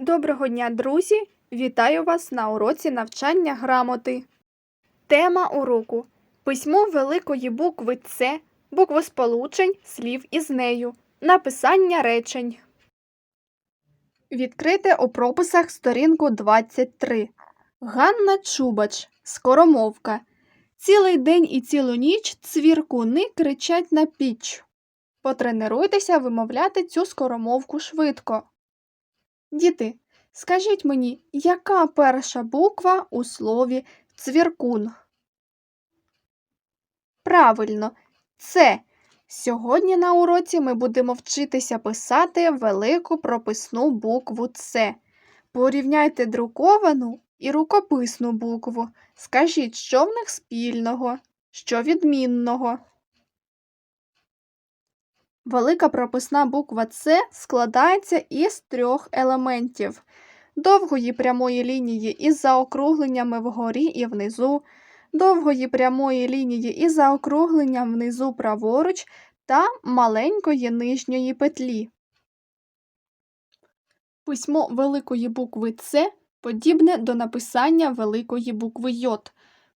Доброго дня, друзі! Вітаю вас на уроці навчання грамоти. Тема уроку письмо великої букви С, буквосполучень, слів із нею, написання речень. Відкрите у прописах сторінку 23. Ганна Чубач, скоромовка. Цілий день і цілу ніч цвіркуни кричать на піч. Потренуйтеся вимовляти цю скоромовку швидко. Діти, скажіть мені, яка перша буква у слові цвіркун? Правильно, це. Сьогодні на уроці ми будемо вчитися писати велику прописну букву С. Порівняйте друковану і рукописну букву. Скажіть, що в них спільного, що відмінного. Велика прописна буква С складається із трьох елементів: довгої прямої лінії із заокругленнями вгорі і внизу, довгої прямої лінії із заокругленням внизу праворуч та маленької нижньої петлі. Письмо великої букви С подібне до написання великої букви Й.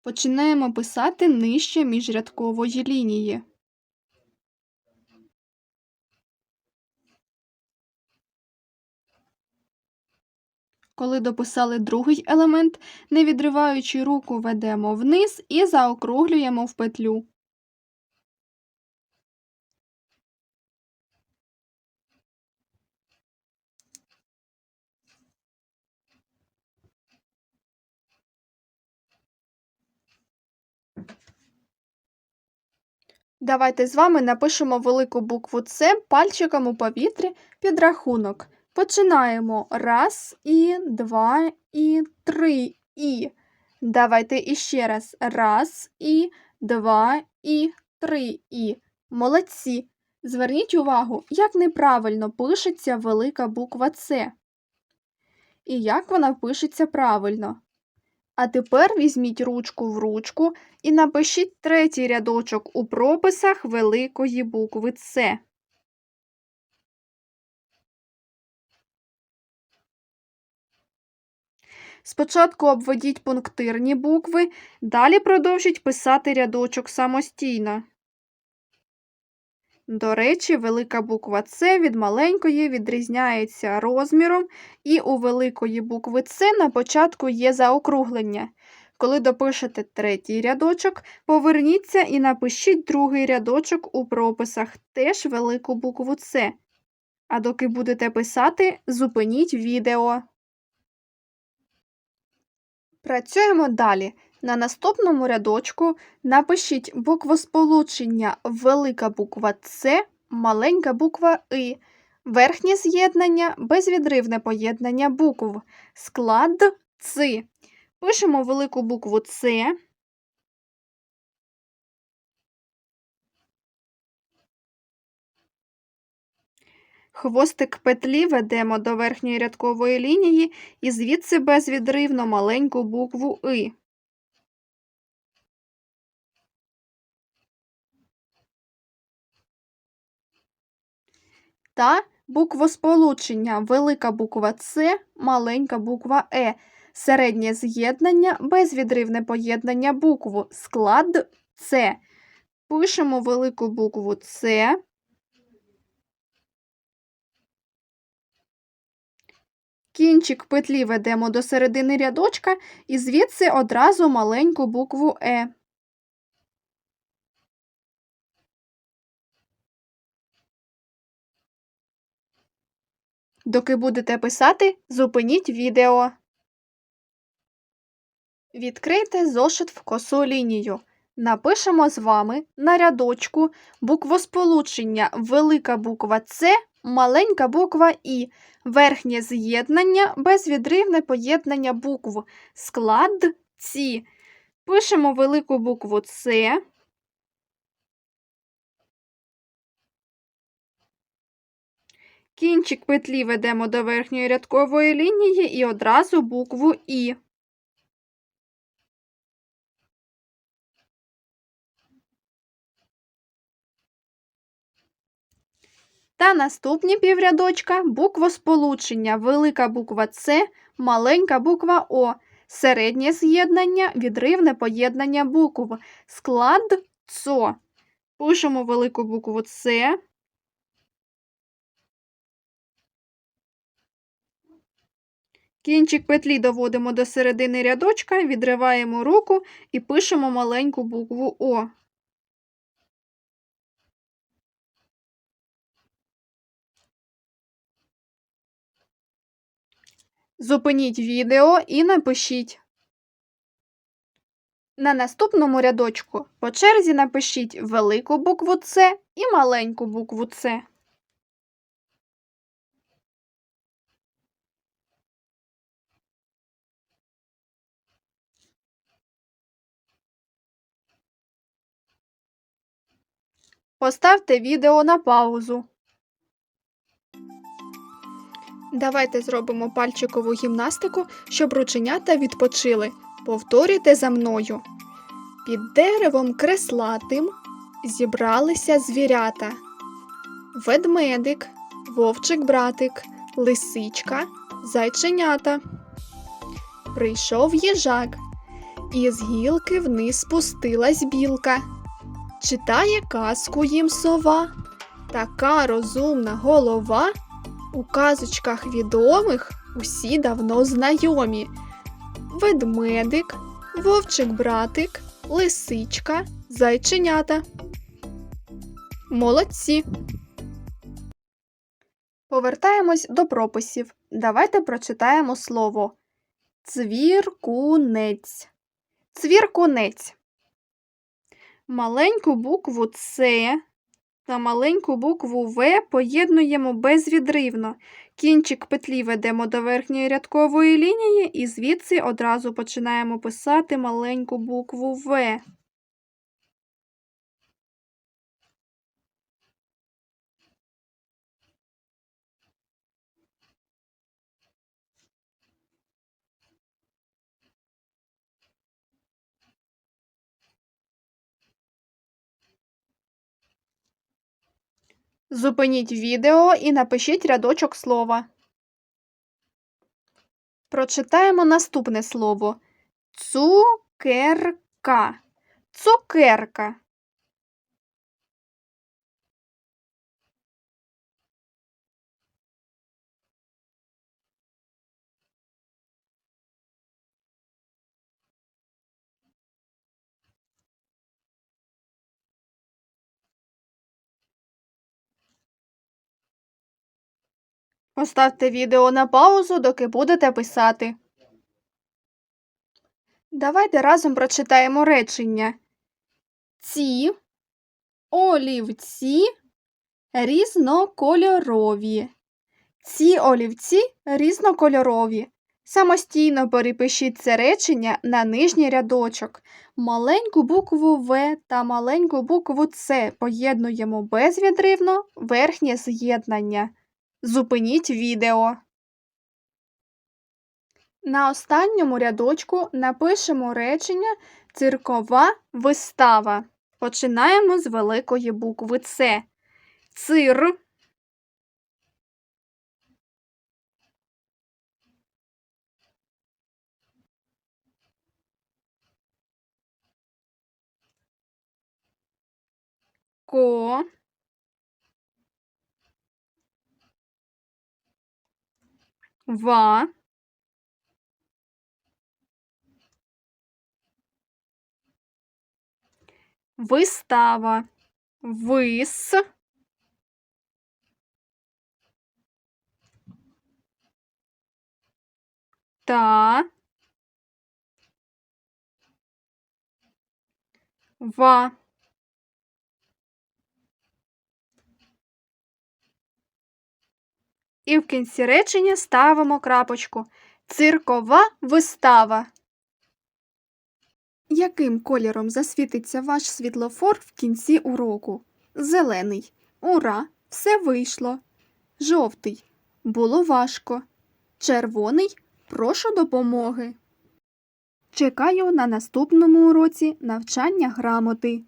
Починаємо писати нижче міжрядкової лінії. Коли дописали другий елемент, не відриваючи руку, ведемо вниз і заокруглюємо в петлю. Давайте з вами напишемо велику букву С пальчиком у повітрі під рахунок. Починаємо. Раз, і, два, і, три, і. Давайте іще раз. Раз, і, два, і, три, і. Молодці. Зверніть увагу, як неправильно пишеться велика буква С. І як вона пишеться правильно. А тепер візьміть ручку в ручку і напишіть третій рядочок у прописах великої букви С. Спочатку обведіть пунктирні букви, далі продовжіть писати рядочок самостійно. До речі, велика буква С від маленької відрізняється розміром, і у великої букви С на початку є заокруглення. Коли допишете третій рядочок, поверніться і напишіть другий рядочок у прописах, теж велику букву С. А доки будете писати, зупиніть відео. Працюємо далі. На наступному рядочку напишіть буквосполучення велика буква С, маленька буква И, верхнє з'єднання, безвідривне поєднання букв, склад Ц. Пишемо велику букву С. Хвостик петлі ведемо до верхньої рядкової лінії і звідси безвідривно маленьку букву И. Та буквосполучення велика буква С, маленька буква Е, середнє з'єднання, безвідривне поєднання букв, склад С. Пишемо велику букву С. Кінчик петлі ведемо до середини рядочка і звідси одразу маленьку букву Е. Доки будете писати, зупиніть відео. Відкрийте зошит в косу лінію. Напишемо з вами на рядочку буквосполучення велика буква С, маленька буква І, верхнє з'єднання, безвідривне поєднання букв, склад ці. Пишемо велику букву С. Кінчик петлі ведемо до верхньої рядкової лінії і одразу букву І. Та наступні піврядочка буквосполучення, велика буква С, маленька буква О, середнє з'єднання, відривне поєднання букв, склад ЦО. Пишемо велику букву С. Кінчик петлі доводимо до середини рядочка, відриваємо руку і пишемо маленьку букву О. Зупиніть відео і напишіть. На наступному рядочку по черзі напишіть велику букву С і маленьку букву С. Поставте відео на паузу. Давайте зробимо пальчикову гімнастику, щоб рученята відпочили. Повторюйте за мною. Під деревом креслатим зібралися звірята. Ведмедик, вовчик-братик, лисичка, зайченята. Прийшов їжак, і з гілки вниз спустилась білка. Читає казку їм сова, така розумна голова. У казочках відомих усі давно знайомі. Ведмедик, вовчик-братик, лисичка, зайченята. Молодці. Повертаємось до прописів. Давайте прочитаємо слово цвіркунець. Цвіркунець. Маленьку букву С та маленьку букву В поєднуємо безвідривно. Кінчик петлі ведемо до верхньої рядкової лінії і звідси одразу починаємо писати маленьку букву В. Зупиніть відео і напишіть рядочок слова. Прочитаємо наступне слово. Цукерка. Цукерка. Поставте відео на паузу, доки будете писати. Давайте разом прочитаємо речення. Ці олівці різнокольорові. Ці олівці різнокольорові. Самостійно перепишіть це речення на нижній рядочок. Маленьку букву В та маленьку букву С поєднуємо безвідривно верхнє з'єднання. Зупиніть відео. На останньому рядочку напишемо речення циркова вистава. Починаємо з великої букви С. Цир. Ко. Ва. Вистава. Вис. Та. Ва. І в кінці речення ставимо крапочку. Циркова вистава. Яким кольором засвітиться ваш світлофор в кінці уроку? Зелений. Ура! Все вийшло. Жовтий. Було важко. Червоний. Прошу допомоги. Чекаю на наступному уроці навчання грамоти.